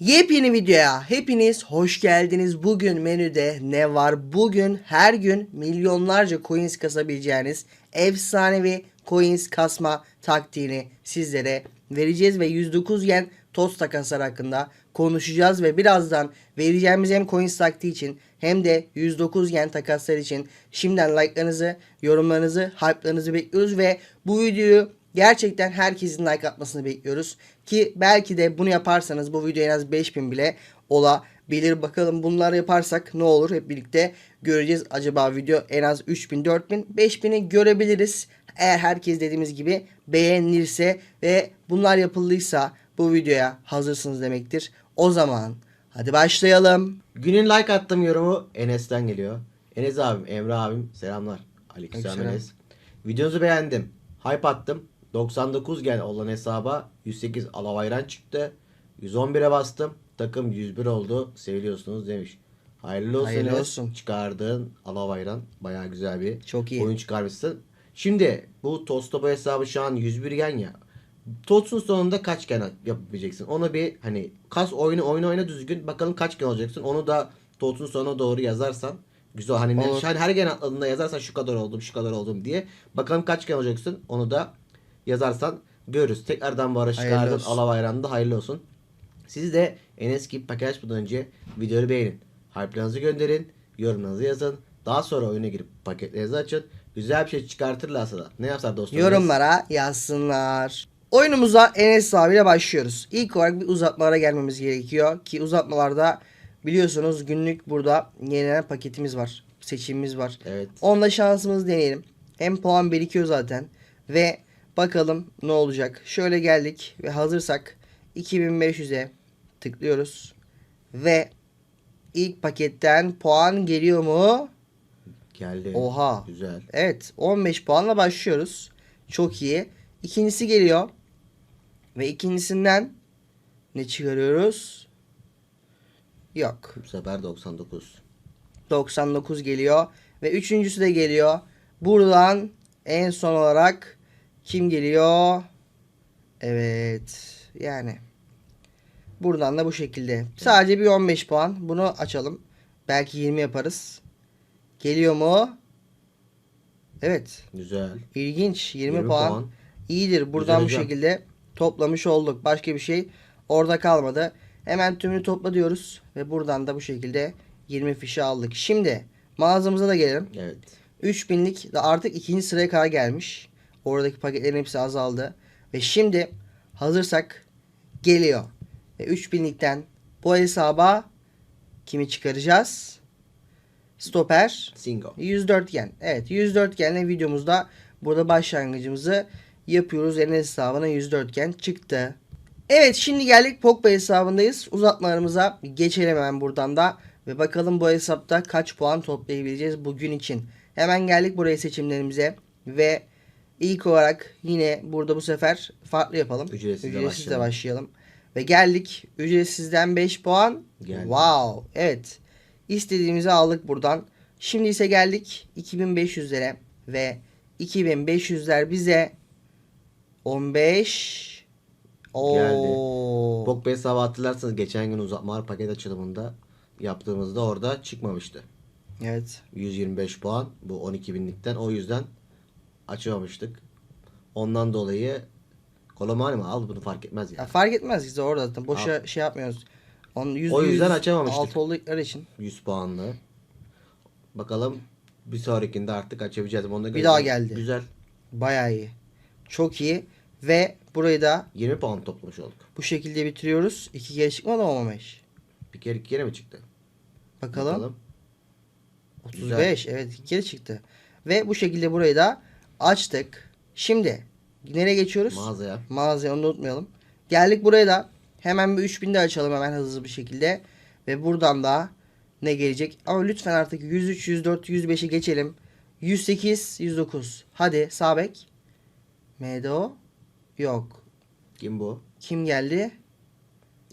Yepyeni videoya hepiniz hoş geldiniz. Bugün menüde ne var? Bugün her gün milyonlarca coins kasabileceğiniz efsanevi coins kasma taktiğini sizlere vereceğiz ve 109 yen toz takaslar hakkında konuşacağız ve birazdan vereceğimiz hem coins taktiği için hem de 109 yen takaslar için şimdiden like'larınızı, yorumlarınızı, hype'larınızı bekliyoruz ve bu videoyu Gerçekten herkesin like atmasını bekliyoruz. Ki belki de bunu yaparsanız bu video en az 5000 bile olabilir. Bakalım bunları yaparsak ne olur hep birlikte göreceğiz. Acaba video en az 3000, 4000, 5000'i görebiliriz. Eğer herkes dediğimiz gibi beğenirse ve bunlar yapıldıysa bu videoya hazırsınız demektir. O zaman hadi başlayalım. Günün like attığım yorumu Enes'ten geliyor. Enes abim, Emre abim selamlar. Aleykümselam. Enes. Videonuzu beğendim. Hype attım. 99 gel olan hesaba 108 alavayran çıktı. 111'e bastım. Takım 101 oldu. Seviliyorsunuz demiş. Hayırlı olsun Hayırlı olsun. Çıkardığın alavayran bayağı güzel bir Çok iyi. oyun çıkarmışsın. Şimdi bu Tostopo hesabı şu an 101 gen ya. Tots'un sonunda kaç gen yapabileceksin? Onu bir hani kas oyunu oyna oyna düzgün bakalım kaç gen olacaksın. Onu da Tots'un sonuna doğru yazarsan güzel hani, ne, hani her gen atladığında yazarsan şu kadar oldum şu kadar oldum diye. Bakalım kaç gen olacaksın. Onu da yazarsan görürüz. Tekrardan çıkardın olsun. Alabayran'da hayırlı olsun. Siz de Enes gibi paket açmadan önce videoyu beğenin. Hype'larınızı gönderin. Yorumlarınızı yazın. Daha sonra oyuna girip paketlerinizi açın. Güzel bir şey çıkartırlarsa da ne yapar dostum? Yorumlara yazsınlar. Oyunumuza Enes abiyle başlıyoruz. İlk olarak bir uzatmalara gelmemiz gerekiyor. Ki uzatmalarda biliyorsunuz günlük burada yenilenen paketimiz var. Seçimimiz var. Evet. Onunla şansımızı deneyelim. Hem puan birikiyor zaten. Ve bakalım ne olacak. Şöyle geldik ve hazırsak 2500'e tıklıyoruz. Ve ilk paketten puan geliyor mu? Geldi. Oha. Güzel. Evet 15 puanla başlıyoruz. Çok iyi. İkincisi geliyor. Ve ikincisinden ne çıkarıyoruz? Yok. Bu sefer 99. 99 geliyor. Ve üçüncüsü de geliyor. Buradan en son olarak kim geliyor? Evet. Yani. Buradan da bu şekilde. Sadece bir 15 puan. Bunu açalım. Belki 20 yaparız. Geliyor mu? Evet. Güzel. İlginç. 20, 20 puan. puan. İyidir. Buradan bu Güzel hocam. şekilde toplamış olduk. Başka bir şey orada kalmadı. Hemen tümünü topla diyoruz. Ve buradan da bu şekilde 20 fişi aldık. Şimdi mağazamıza da gelelim. Evet. 3000'lik de artık ikinci sıraya kadar gelmiş. Oradaki paketlerin hepsi azaldı. Ve şimdi hazırsak geliyor. Ve 3000'likten bu hesaba kimi çıkaracağız? Stoper. Singo. 104 yen. Evet 104 yenle videomuzda burada başlangıcımızı yapıyoruz. Enes hesabına 104 yen çıktı. Evet şimdi geldik Pogba hesabındayız. Uzatmalarımıza geçelim hemen buradan da. Ve bakalım bu hesapta kaç puan toplayabileceğiz bugün için. Hemen geldik buraya seçimlerimize. Ve ilk olarak yine burada bu sefer farklı yapalım. Ücretsiz de de başlayalım. başlayalım. Ve geldik. Ücretsizden 5 puan. Geldi. Wow. Evet. İstediğimizi aldık buradan. Şimdi ise geldik 2500'lere ve 2500'ler bize 15 Oo. Pogba hesabı hatırlarsanız geçen gün uzatmalar paket açılımında yaptığımızda orada çıkmamıştı. Evet. 125 puan bu 12 binlikten o yüzden açamamıştık. Ondan dolayı Kolomani mi al bunu fark etmez Ya ya. fark etmez biz orada zaten. Boşa şey yapmıyoruz. Onun yüzde O yüzden yüz açamamıştık. Alt oldukları için. 100 puanlı. Bakalım bir sonrakinde artık açabileceğiz. Onu da Bir daha geldi. Güzel. Bayağı iyi. Çok iyi. Ve burayı da 20 puan toplamış olduk. bu şekilde bitiriyoruz. İki kere çıkmadı mı 15? Bir kere iki kere mi çıktı? Bakalım. 35 evet iki kere çıktı. Ve bu şekilde burayı da açtık. Şimdi nereye geçiyoruz? Mağazaya. Mağazaya onu da unutmayalım. Geldik buraya da hemen bir 3000 de açalım hemen hızlı bir şekilde. Ve buradan da ne gelecek? Ama lütfen artık 103, 104, 105'i geçelim. 108, 109. Hadi sağ bek. Medo. Yok. Kim bu? Kim geldi?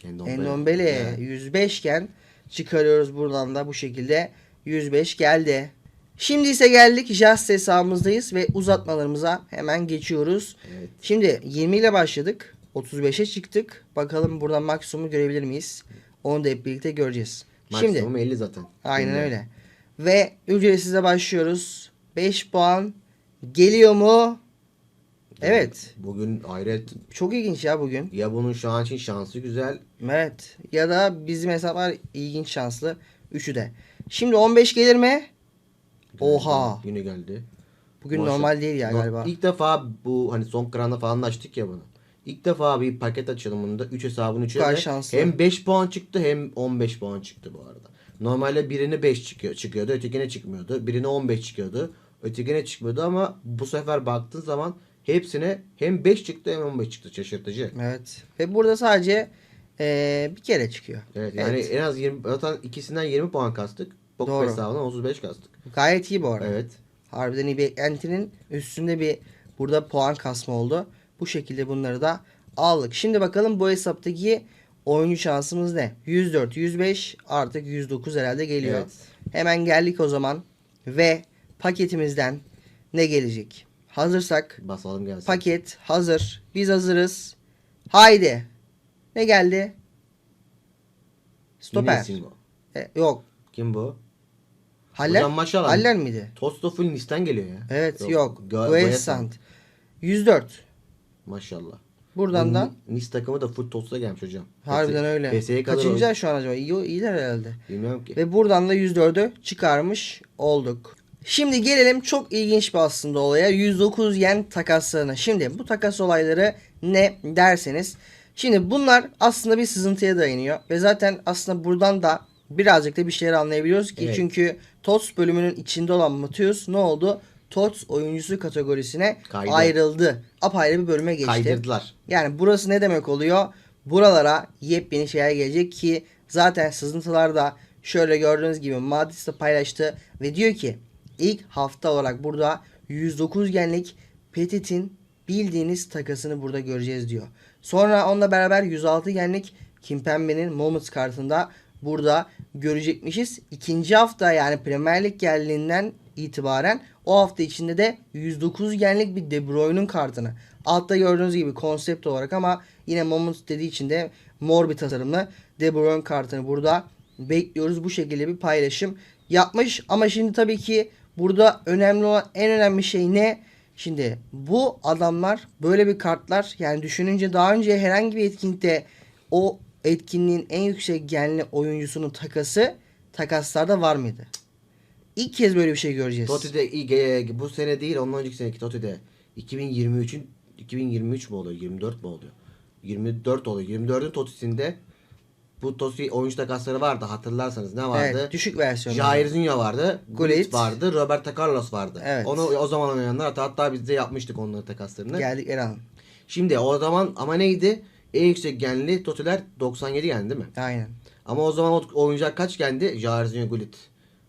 Endombele. Endombele. Evet. 105 iken çıkarıyoruz buradan da bu şekilde. 105 geldi. Şimdi ise geldik Just hesabımızdayız ve uzatmalarımıza hemen geçiyoruz. Evet. Şimdi 20 ile başladık. 35'e çıktık. Bakalım buradan maksimumu görebilir miyiz? Onu da hep birlikte göreceğiz. Şimdi Maksimum 50 zaten. Aynen Şimdi. öyle. Ve ücretsize başlıyoruz. 5 puan geliyor mu? Evet. Bugün hayret. Çok ilginç ya bugün. Ya bunun şu an için şansı güzel. Evet. Ya da bizim hesaplar ilginç şanslı. Üçü de. Şimdi 15 gelir mi? Oha. Yine geldi. Bugün Maşallah. normal değil ya No- galiba. İlk defa bu hani son kranda falan açtık ya bunu. İlk defa bir paket açılımında 3 hesabın 3'e kadar şanslı. hem 5 puan çıktı hem 15 puan çıktı bu arada. Normalde birine 5 çıkıyor, çıkıyordu, ötekine çıkmıyordu. Birine 15 çıkıyordu, ötekine çıkmıyordu ama bu sefer baktığın zaman hepsine hem 5 çıktı hem 15 çıktı. Şaşırtıcı. Evet. Ve burada sadece eee, bir kere çıkıyor. Evet yani en az 20 zaten ikisinden 20 puan kastık. Poker Doğru. hesabından 35 kastık. Gayet iyi bu arada. Evet. Harbiden iyi beklentinin üstünde bir burada puan kasma oldu. Bu şekilde bunları da aldık. Şimdi bakalım bu hesaptaki oyuncu şansımız ne? 104, 105 artık 109 herhalde geliyor. Evet. Hemen geldik o zaman ve paketimizden ne gelecek? Hazırsak Basalım gelsin. paket hazır. Biz hazırız. Haydi. Ne geldi? Stoper. E, yok. Kim bu? Haller, Hocam maşallah. Haller miydi? Tosto full Nis'ten geliyor ya. Evet yok. Go- Guesant. 104. Maşallah. Buradan Bu da Ni- Nice takımı da full Tosto'ya gelmiş hocam. harbiden öyle. PS'ye kadar Kaçıncı şu an acaba? İyi, iyiler herhalde. Bilmiyorum ki. Ve buradan da 104'ü çıkarmış olduk. Şimdi gelelim çok ilginç bir aslında olaya. 109 yen takaslarına. Şimdi bu takas olayları ne derseniz. Şimdi bunlar aslında bir sızıntıya dayanıyor. Ve zaten aslında buradan da birazcık da bir şeyler anlayabiliyoruz ki. Evet. Çünkü TOTS bölümünün içinde olan Matius ne oldu? TOTS oyuncusu kategorisine Kaydı. ayrıldı. Apayrı bir bölüme geçti. Kaydırdılar. Yani burası ne demek oluyor? Buralara yepyeni şeyler gelecek ki zaten sızıntılarda şöyle gördüğünüz gibi Madis de paylaştı ve diyor ki ilk hafta olarak burada 109 genlik Petit'in bildiğiniz takasını burada göreceğiz diyor. Sonra onunla beraber 106 genlik Kimpembe'nin Moments kartında burada görecekmişiz. İkinci hafta yani Premier Lig geldiğinden itibaren o hafta içinde de 109 genlik bir De Bruyne'un kartını. Altta gördüğünüz gibi konsept olarak ama yine Moments dediği için de mor bir tasarımlı De Bruyne kartını burada bekliyoruz. Bu şekilde bir paylaşım yapmış. Ama şimdi tabii ki burada önemli olan en önemli şey ne? Şimdi bu adamlar böyle bir kartlar yani düşününce daha önce herhangi bir etkinlikte o etkinliğin en yüksek genli oyuncusunun takası takaslarda var mıydı? İlk kez böyle bir şey göreceğiz. Toti'de iyi- e, bu sene değil ondan önceki seneki Toti'de 2023'ün 2023 mü oluyor? 24 mi oluyor? 24 oluyor. 24'ün Toti'sinde bu Tosi oyuncu takasları vardı hatırlarsanız ne vardı? Evet, düşük versiyonu. Jair Zinho vardı. Gullit. Vardı. Roberto Carlos vardı. Evet. Onu o zaman oynayanlar hatta, hatta biz de yapmıştık onların takaslarını. Geldik Eren. Şimdi o zaman ama neydi? En yüksek genli Totiler 97 gendi değil mi? Aynen. Ama o zaman o oyuncular kaç geldi? Jairzinho Gullit.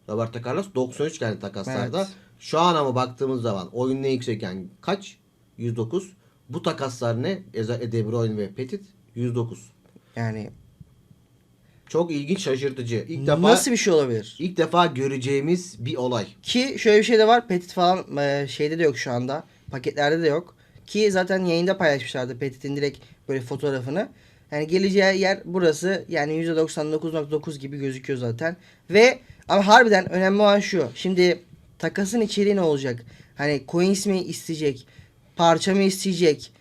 Roberto Carlos 93 geldi takaslarda. Evet. Şu an ama baktığımız zaman oyunun en yüksek yani kaç? 109. Bu takaslar ne? Eza- De Bruyne ve Petit 109. Yani Çok ilginç, şaşırtıcı. İlk defa nasıl bir şey olabilir? ilk defa göreceğimiz bir olay. Ki şöyle bir şey de var. Petit falan e, şeyde de yok şu anda. Paketlerde de yok. Ki zaten yayında paylaşmışlardı Petit'in direkt böyle fotoğrafını. Yani geleceği yer burası. Yani %99.9 gibi gözüküyor zaten. Ve ama harbiden önemli olan şu. Şimdi takasın içeriği ne olacak? Hani coins mi isteyecek? Parça mı isteyecek?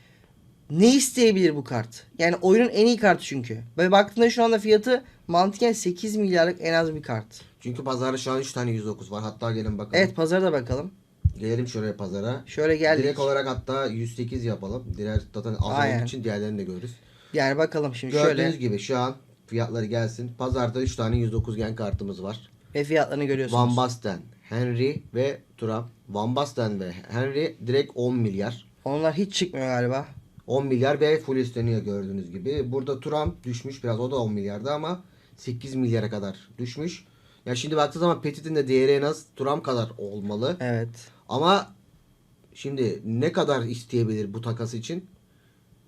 Ne isteyebilir bu kart? Yani oyunun en iyi kartı çünkü. Ve baktığında şu anda fiyatı mantıken 8 milyarlık en az bir kart. Çünkü pazarda şu an 3 tane 109 var. Hatta gelin bakalım. Evet pazara da bakalım. Gelelim şuraya pazara. Şöyle geldik. Direkt olarak hatta 108 yapalım. Diğer zaten az için diğerlerini de görürüz. Yani bakalım şimdi Gördüğünüz şöyle gibi şu an fiyatları gelsin. Pazarda 3 tane 109 gen kartımız var. ve fiyatlarını görüyorsunuz. Van Basten, Henry ve Thuram. Van Basten ve Henry direkt 10 milyar. Onlar hiç çıkmıyor galiba. 10 milyar ve full isteniyor gördüğünüz gibi. Burada Thuram düşmüş biraz o da 10 milyardı ama 8 milyara kadar düşmüş. Ya şimdi baktığı zaman Petit'in de değeri en az Thuram kadar olmalı. Evet. Ama şimdi ne kadar isteyebilir bu takas için?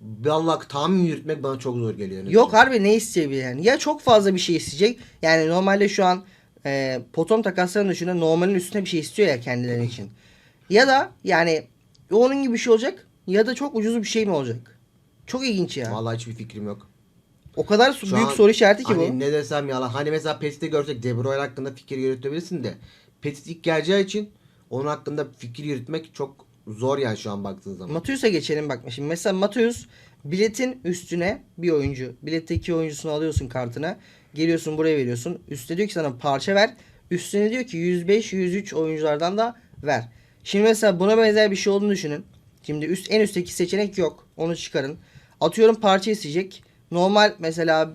Vallahi tahmin yürütmek bana çok zor geliyor. Yok harbi ne isteyebilir yani. Ya çok fazla bir şey isteyecek. Yani normalde şu an e, potom takaslarının dışında normalin üstüne bir şey istiyor ya kendileri için. Ya da yani onun gibi bir şey olacak ya da çok ucuz bir şey mi olacak? Çok ilginç ya. Vallahi hiçbir fikrim yok. O kadar Şu büyük an soru işareti ki hani bu. ne desem yalan. Hani mesela Petit'i görsek De Bruyne hakkında fikir yürütebilirsin de. Petit ilk geleceği için onun hakkında fikir yürütmek çok zor yani şu an baktığın zaman. Matius'a geçelim bak. Şimdi mesela Matius biletin üstüne bir oyuncu. Biletteki oyuncusunu alıyorsun kartına. Geliyorsun buraya veriyorsun. Üstte diyor ki sana parça ver. Üstüne diyor ki 105 103 oyunculardan da ver. Şimdi mesela buna benzer bir şey olduğunu düşünün. Şimdi üst en üstteki seçenek yok. Onu çıkarın. Atıyorum parça isteyecek. Normal mesela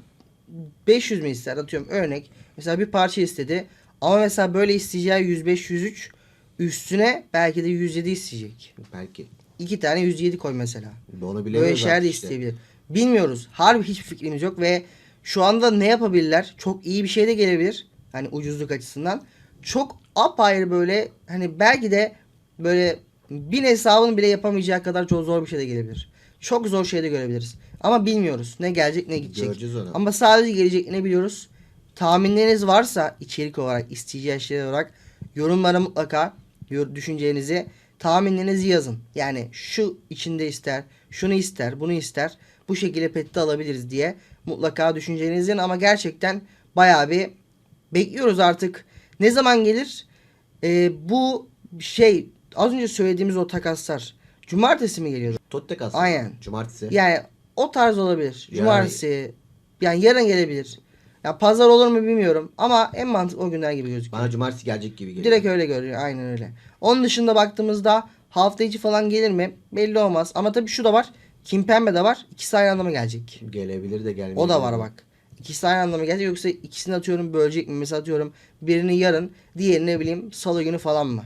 500 mi ister atıyorum örnek. Mesela bir parça istedi. Ama mesela böyle isteyeceği 105 103 üstüne belki de 107 isteyecek. Belki. İki tane 107 koy mesela. Onu Böyle bilemiyoruz şeyler de artık işte. isteyebilir. Bilmiyoruz. Harbi hiçbir fikrimiz yok ve şu anda ne yapabilirler? Çok iyi bir şey de gelebilir. Hani ucuzluk açısından. Çok apayrı böyle hani belki de böyle bin hesabını bile yapamayacağı kadar çok zor bir şey de gelebilir. Çok zor şey de görebiliriz. Ama bilmiyoruz. Ne gelecek ne gidecek. Göreceğiz onu. Ama sadece gelecek ne biliyoruz. Tahminleriniz varsa içerik olarak, isteyeceği şeyler olarak yorumlara mutlaka düşüncelerinizi, tahminlerinizi yazın. Yani şu içinde ister, şunu ister, bunu ister. Bu şekilde pette alabiliriz diye mutlaka düşüncelerinizi yazın. Ama gerçekten bayağı bir bekliyoruz artık. Ne zaman gelir? Ee, bu şey az önce söylediğimiz o takaslar. Cumartesi mi geliyordu? Totte kalsın. Aynen. Cumartesi. Yani o tarz olabilir. Yani- Cumartesi. Yani yarın gelebilir. Ya pazar olur mu bilmiyorum ama en mantıklı o günler gibi gözüküyor. Bana cumartesi gelecek gibi geliyor. Direkt öyle görünüyor. Aynen öyle. Onun dışında baktığımızda hafta içi falan gelir mi? Belli olmaz. Ama tabii şu da var. Kimpembe de var. İkisi aynı anda mı gelecek? Gelebilir de gelmeyebilir. O da var bak. İkisi aynı anda mı gelecek yoksa ikisini atıyorum bölecek mi? Mesela atıyorum birini yarın, diğerini ne bileyim salı günü falan mı?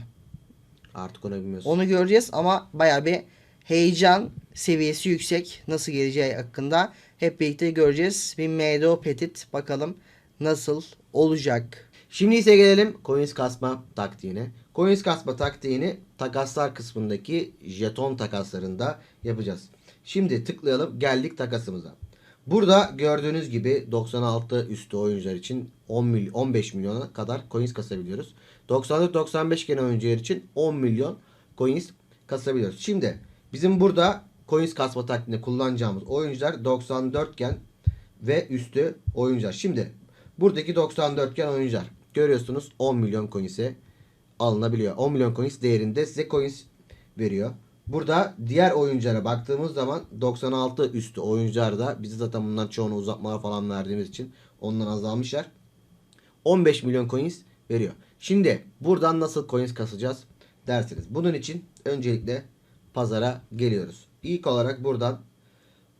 Artık onu bilmiyorsun. Onu göreceğiz ama bayağı bir heyecan seviyesi yüksek. Nasıl geleceği hakkında hep birlikte göreceğiz. Bir MDO Petit bakalım nasıl olacak. Şimdi ise gelelim coins kasma taktiğine. Coins kasma taktiğini takaslar kısmındaki jeton takaslarında yapacağız. Şimdi tıklayalım geldik takasımıza. Burada gördüğünüz gibi 96 üstü oyuncular için 10 mily- 15 milyona kadar coins kasabiliyoruz. 94-95 gene oyuncular için 10 milyon coins kasabiliyoruz. Şimdi bizim burada coins kasma taktiğinde kullanacağımız oyuncular 94 iken ve üstü oyuncular. Şimdi buradaki 94 iken oyuncular görüyorsunuz 10 milyon coins'e alınabiliyor. 10 milyon coins değerinde size coins veriyor. Burada diğer oyunculara baktığımız zaman 96 üstü oyuncular da bizi zaten bundan çoğunu uzatmalar falan verdiğimiz için ondan azalmışlar. 15 milyon coins veriyor. Şimdi buradan nasıl coins kasacağız dersiniz. Bunun için öncelikle pazara geliyoruz. İlk olarak buradan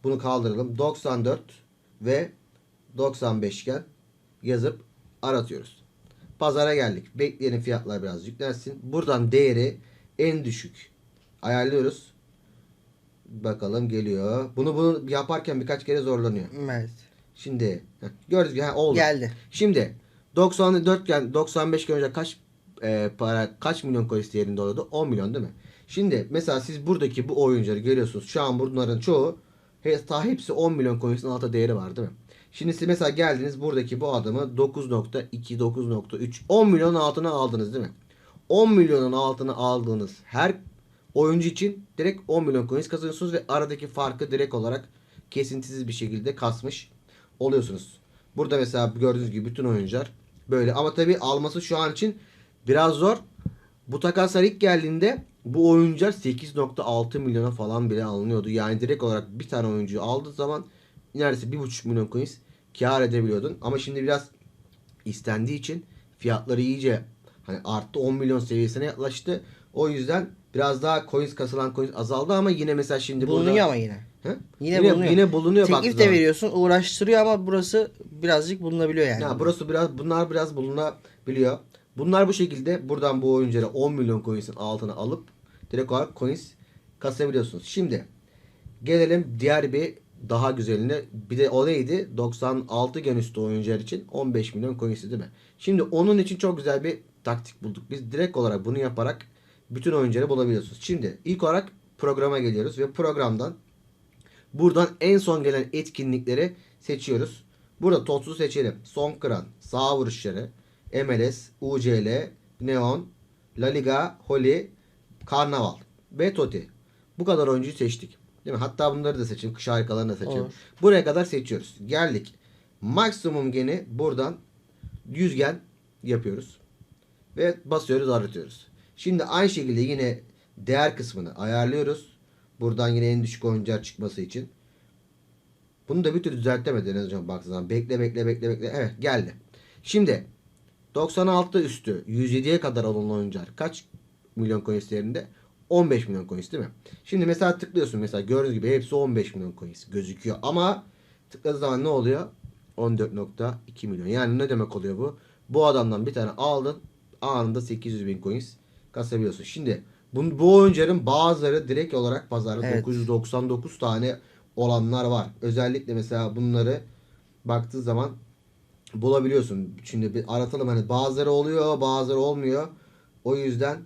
bunu kaldıralım. 94 ve 95 iken yazıp aratıyoruz. Pazara geldik. Bekleyelim fiyatlar biraz yüklensin. Buradan değeri en düşük ayarlıyoruz. Bakalım geliyor. Bunu bunu yaparken birkaç kere zorlanıyor. Evet. Şimdi gibi ha, oldu. Geldi. Şimdi 94 iken 95 iken önce kaç e, para kaç milyon coins değerinde oluyordu? 10 milyon değil mi? Şimdi mesela siz buradaki bu oyuncuları görüyorsunuz. Şu an bunların çoğu ta hepsi 10 milyon coins'in altı değeri var değil mi? Şimdi siz mesela geldiniz buradaki bu adamı 9.2 9.3 10 milyonun altına aldınız değil mi? 10 milyonun altına aldığınız her oyuncu için direkt 10 milyon coins kazanıyorsunuz ve aradaki farkı direkt olarak kesintisiz bir şekilde kasmış oluyorsunuz. Burada mesela gördüğünüz gibi bütün oyuncular böyle ama tabi alması şu an için biraz zor. Bu takaslar ilk geldiğinde bu oyuncular 8.6 milyona falan bile alınıyordu. Yani direkt olarak bir tane oyuncuyu aldığı zaman neredeyse 1.5 milyon coins kar edebiliyordun. Ama şimdi biraz istendiği için fiyatları iyice hani arttı 10 milyon seviyesine yaklaştı. O yüzden biraz daha coins kasılan coins azaldı ama yine mesela şimdi Bulunuyor burada ama yine. He? Yine, yine, bulunuyor. yine bulunuyor Teklif de veriyorsun uğraştırıyor ama burası birazcık bulunabiliyor yani. Ya burası biraz bunlar biraz bulunabiliyor. Bunlar bu şekilde buradan bu oyunculara 10 milyon coins'in altına alıp direkt olarak coins kasabiliyorsunuz. Şimdi gelelim diğer bir daha güzeline. Bir de o neydi? 96 gen üstü oyuncular için 15 milyon coins'i değil mi? Şimdi onun için çok güzel bir taktik bulduk. Biz direkt olarak bunu yaparak bütün oyuncuları bulabiliyorsunuz. Şimdi ilk olarak programa geliyoruz ve programdan Buradan en son gelen etkinlikleri seçiyoruz. Burada TOTS'u seçelim. Son kıran, sağ vuruşları, MLS, UCL, Neon, La Liga, Holy, Karnaval ve Toti. Bu kadar oyuncuyu seçtik. Değil mi? Hatta bunları da seçin. Kış harikalarını da seçin. Olur. Buraya kadar seçiyoruz. Geldik. Maksimum geni buradan 100 gen yapıyoruz. Ve basıyoruz aratıyoruz. Şimdi aynı şekilde yine değer kısmını ayarlıyoruz. Buradan yine en düşük oyuncular çıkması için. Bunu da bir türlü düzeltemedi en azından baktığınız zaman. Bekle bekle bekle bekle. Evet geldi. Şimdi 96 üstü 107'ye kadar olan oyuncular kaç milyon coins değerinde? 15 milyon coins değil mi? Şimdi mesela tıklıyorsun mesela gördüğünüz gibi hepsi 15 milyon coins gözüküyor ama tıkladığı zaman ne oluyor? 14.2 milyon. Yani ne demek oluyor bu? Bu adamdan bir tane aldın anında 800 bin coins kasabiliyorsun. Şimdi bu, bu oyuncuların bazıları direkt olarak pazarda Evet. 999 tane olanlar var. Özellikle mesela bunları baktığı zaman bulabiliyorsun. Şimdi bir aratalım hani bazıları oluyor bazıları olmuyor. O yüzden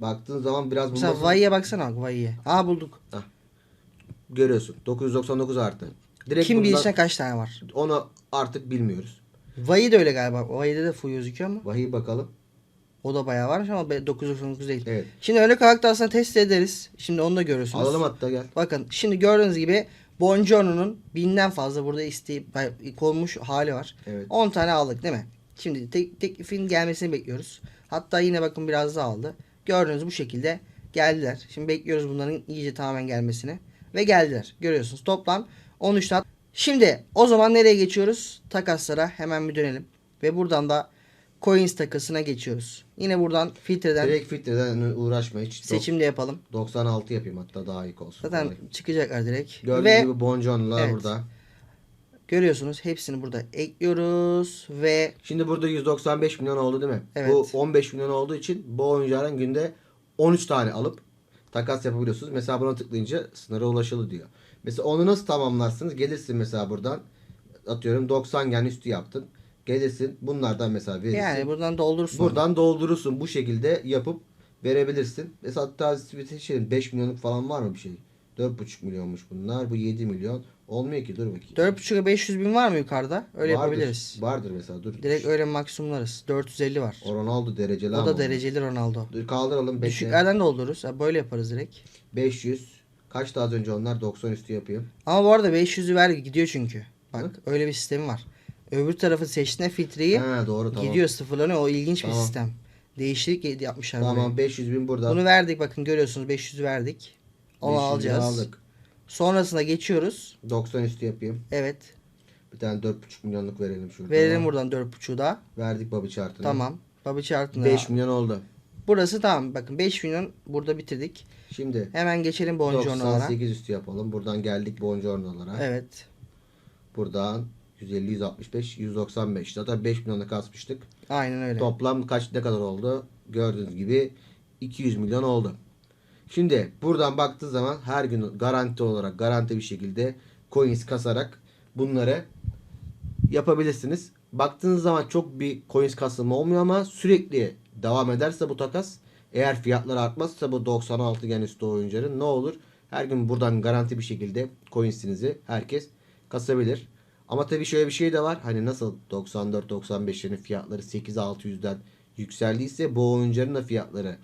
baktığın zaman biraz Mesela bulması- Vay'ye baksana bak Vay'ye. Aa bulduk. görüyorsun. 999 artı. Direkt Kim bundan- kaç tane var. onu artık bilmiyoruz. Vay'i de öyle galiba. Vay'de de full gözüküyor ama. Vahiy bakalım. O da bayağı varmış ama be- 999 değil. Evet. Şimdi olarak da aslında test ederiz. Şimdi onu da görüyorsunuz. Alalım hatta gel. Bakın şimdi gördüğünüz gibi Bongiorno'nun binden fazla burada isteği konmuş hali var. Evet. 10 tane aldık değil mi? Şimdi tek, teklifin gelmesini bekliyoruz. Hatta yine bakın biraz daha aldı. Gördüğünüz bu şekilde geldiler. Şimdi bekliyoruz bunların iyice tamamen gelmesini. Ve geldiler. Görüyorsunuz. Toplam 13 tane. Şimdi o zaman nereye geçiyoruz? Takaslara hemen bir dönelim. Ve buradan da Coins takasına geçiyoruz. Yine buradan filtreden Direkt filtreden uğraşma hiç. seçim de yapalım. 96 yapayım hatta daha iyi olsun. Zaten Kolay. çıkacaklar direkt. Gördüğünüz Ve gibi bonconlar Evet. burada. Görüyorsunuz hepsini burada ekliyoruz ve Şimdi burada 195 milyon oldu değil mi? Evet. Bu 15 milyon olduğu için bu oyuncuların günde 13 tane alıp takas yapabiliyorsunuz. Mesela buna tıklayınca sınıra ulaşılı diyor. Mesela onu nasıl tamamlarsınız? Gelirsin mesela buradan atıyorum 90 gen üstü yaptın. Gelirsin bunlardan mesela verirsin. yani buradan doldurursun. Buradan doldurursun. Bu şekilde yapıp verebilirsin. Mesela hatta seçelim 5 milyonluk falan var mı bir şey? 4,5 milyonmuş bunlar. Bu 7 milyon. Olmuyor ki dur bakayım. 4.5'a 500 bin var mı yukarıda? Öyle Vardır. yapabiliriz. Vardır mesela dur. Direkt öyle maksimumlarız. 450 var. O Ronaldo dereceli O da dereceli Ronaldo. Dur kaldıralım. Düşüklerden doldururuz. Böyle yaparız direkt. 500. Kaçtı az önce onlar? 90 üstü yapayım. Ama bu arada 500'ü ver gidiyor çünkü. Bak öyle bir sistemi var. Öbür tarafı seçtiğinde filtreyi Ha doğru tamam. gidiyor sıfırlanıyor. O ilginç bir Tamam. sistem. Değişiklik yapmışlar Tamam buraya. 500 bin burada. Bunu verdik bakın görüyorsunuz 500 verdik. Onu 500 bin alacağız. Aldık. Sonrasında geçiyoruz. 90 üstü yapayım. Evet. Bir tane 4,5 milyonluk verelim şurada. Verelim buradan 4.5'u da. Verdik babi chartını. Tamam. Baba çarptığında. 5 milyon oldu. Burası tamam. Bakın 5 milyon burada bitirdik. Şimdi Hemen geçelim Bongiorno'lara. 98 üstü yapalım. Buradan geldik Bongiorno'lara. Evet. Buradan 150, 165, 195. Zaten 5 milyona kasmıştık. Aynen öyle. Toplam kaç ne kadar oldu? Gördüğünüz gibi 200 milyon oldu. Şimdi buradan baktığı zaman her gün garanti olarak garanti bir şekilde coins kasarak bunları yapabilirsiniz. Baktığınız zaman çok bir coins kasılma olmuyor ama sürekli devam ederse bu takas eğer fiyatlar artmazsa bu 96 gen üstü oyuncuların ne olur? Her gün buradan garanti bir şekilde coinsinizi herkes kasabilir. Ama tabii şöyle bir şey de var. Hani nasıl 94-95'lerin fiyatları 8-600'den yükseldiyse bu oyuncuların da fiyatları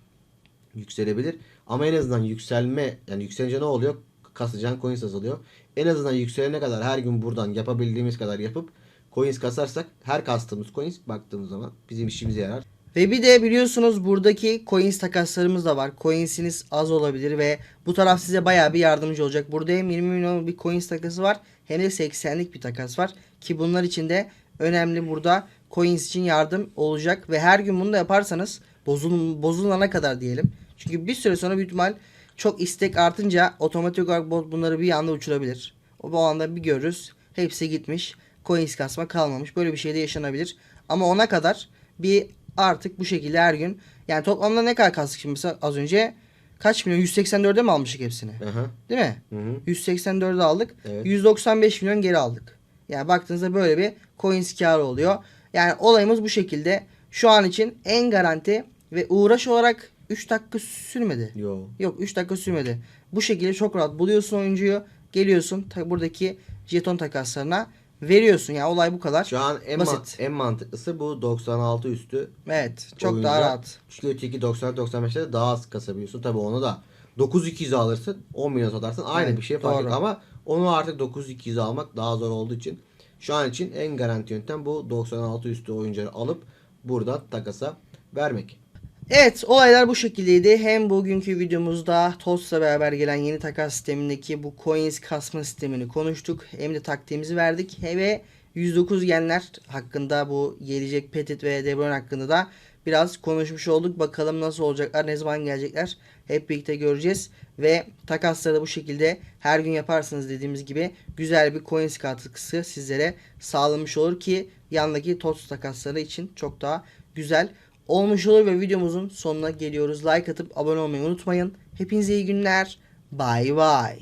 yükselebilir. Ama en azından yükselme yani yükselince ne oluyor? Kasacağın coins azalıyor. En azından yükselene kadar her gün buradan yapabildiğimiz kadar yapıp coins kasarsak her kastığımız coins baktığımız zaman bizim işimize yarar. Ve bir de biliyorsunuz buradaki coins takaslarımız da var. Coinsiniz az olabilir ve bu taraf size bayağı bir yardımcı olacak. Burada hem 20 milyon bir coins takası var hem de 80'lik bir takas var. Ki bunlar için de önemli burada coins için yardım olacak. Ve her gün bunu da yaparsanız bozul, bozulana kadar diyelim. Çünkü bir süre sonra büyük ihtimal çok istek artınca otomatik olarak bot bunları bir anda uçurabilir. O bu anda bir görürüz. Hepsi gitmiş. Coins kasma kalmamış. Böyle bir şey de yaşanabilir. Ama ona kadar bir artık bu şekilde her gün yani toplamda ne kadar kastık şimdi mesela az önce kaç milyon 184'e mi almıştık hepsini? Aha. Değil mi? Hı hı. 184'e aldık. Evet. 195 milyon geri aldık. Yani baktığınızda böyle bir coins karı oluyor. Yani olayımız bu şekilde. Şu an için en garanti ve uğraş olarak 3 dakika sürmedi. Yo. Yok 3 dakika sürmedi. Bu şekilde çok rahat buluyorsun oyuncuyu. Geliyorsun buradaki jeton takaslarına veriyorsun. Yani olay bu kadar. Şu an en, Basit. ma- en mantıklısı bu 96 üstü. Evet. Çok oyuncular. daha rahat. Çünkü öteki 90-95'te daha az kasabiliyorsun. Tabi onu da 9200 alırsın 10 milyon satarsın aynı Evet, bir şey fark ama onu artık 9200 almak daha zor olduğu için şu an için en garanti yöntem bu 96 üstü oyuncuları alıp buradan takasa vermek. Evet olaylar bu şekildeydi. Hem bugünkü videomuzda TOS'la beraber gelen yeni takas sistemindeki bu coins kasma sistemini konuştuk. Hem de taktiğimizi verdik. Ve 109 genler hakkında bu gelecek Petit ve De Bruyne hakkında da biraz konuşmuş olduk. Bakalım nasıl olacaklar, ne zaman gelecekler hep birlikte göreceğiz. Ve takasları da bu şekilde her gün yaparsınız dediğimiz gibi güzel bir coins katkısı sizlere sağlamış olur ki yandaki TOTS takasları için çok daha güzel olmuş olur ve videomuzun sonuna geliyoruz. Like atıp abone olmayı unutmayın. Hepinize iyi günler. Bay bay.